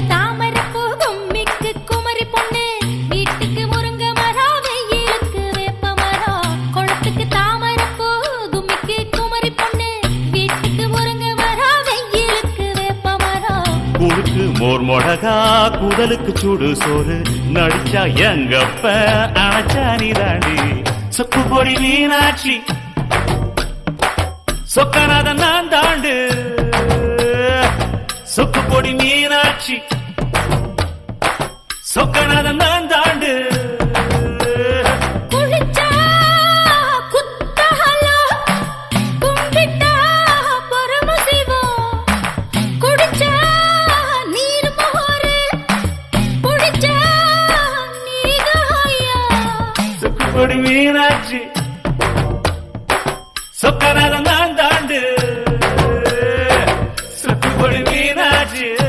குளத்துக்கு தாமரை பூ கும்மிக்கு குமரி பொண்ணு. வீட்டுக்கு முருங்க மரம் வெயிலுக்கு வேப்ப மரம். குளத்துக்கு தாமரை பூ கும்மிக்கு குமரி பொண்ணு. வீட்டுக்கு முருங்க மரம் வெயிலுக்கு வேப்ப மரம். குறுக்கு மோர் குடலுக்கு சுடு சோறு. நடிச்சா எங்கப்ப அணைச்சா நீதாண்டி. சொக்கு பொடி மீனாட்சி. சொக்கநாதன் நான் கோடி மீனாட்சி. சொக்கநாதன் தான் தாண்டு. மீனாட்சி. சொக்கநாதன் தான் தாண்டு. சொக்கப்படி மீனாட்சி.